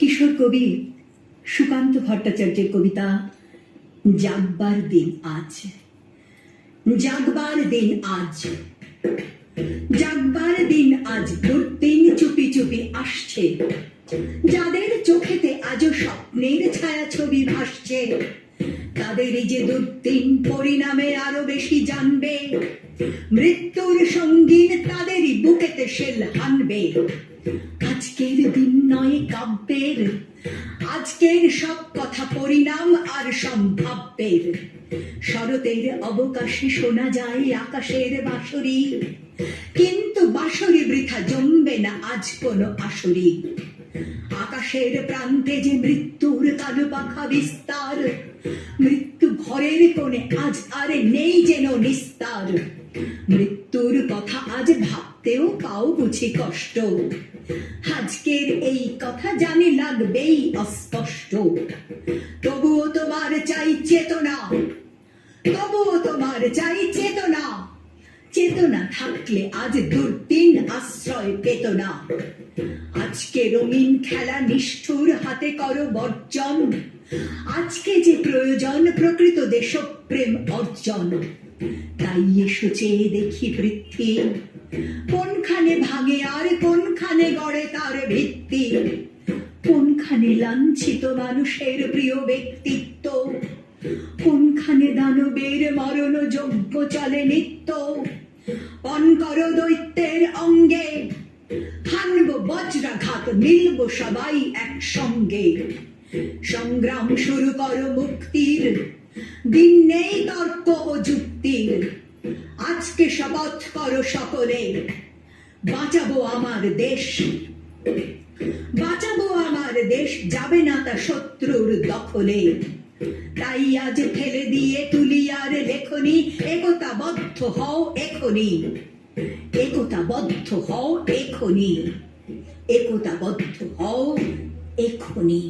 কিশোর কবি সুকান্ত ভট্টাচার্যের কবিতা, জাগবার দিন আজ। জাগবার দিন আজ। জাগবার দিন আজ দুর্দিন চুপি চুপি আসছে। যাদের চোখেতে আজও স্বপ্নের ছায়া ছবি ভাসছে, তাদের যে দুর্দিন পরিণামে আরও বেশি জানবে। মৃত্যুর সঙ্গীন তাদেরই বুকেতে শেল হানবে। আজকের দিন নয় কাব্যের। আজকের সব কথা পরিণাম আর সম্ভাব্যের। শরতের অবকাশে শোনা যায় আকাশের বাঁশরি। কিন্তু বাঁশরি বৃথা জমবে না আজ কোনো আসরি। আকাশের প্রান্তে যে মৃত্যুর কালো পাখা বিস্তার, মৃত্যু ঘরের কোণে আজ আর নেই যেন নিস্তার। মৃত্যুর কথা আজ ভাবতেও পাও বুঝি কষ্ট। আজকের এই কথা জানি লাগবেই অস্পষ্ট। তবুও তোমার চাই চেতনা। তবুও তোমার চাই চেতনা। চেতনা থাকলে আজ দুর্দিন আশ্রয় পেত না। আজকে রঙিন খেলা নিষ্ঠুর হাতে করো বর্জন। আজকে যে প্রয়োজন, প্রকৃত দেশপ্রেম অর্জন। তাই এসো চেয়ে দেখি বৃদ্ধি। কোনখানে ভাঙে আর কোনখানে গড়ে তার ভিত্তি? কোনখানে লাঞ্ছিত মানুষের প্রিয় ব্যক্তিত্ব? কোনখানে দানবের মরণ যজ্ঞ চলে নিত্য? পণ করো দৈত্যের অঙ্গে হানব বজ্রাঘাত, মিলব সবাই একসঙ্গে। সংগ্রাম শুরু করো মুক্তির, দিন নেই তর্ক ও যুক্তির। আজকে শপথ করো সকলে বাঁচাবো আমার দেশ। বাঁচাবো আমার দেশ, যাবে না তা শত্রুর দখলে। তাই আজ ফেলে দিয়ে তুলি আর লেখনি একতা বদ্ধ হও এখনি। একতা বদ্ধ হও এখনি। একতা বদ্ধ হও এখনি।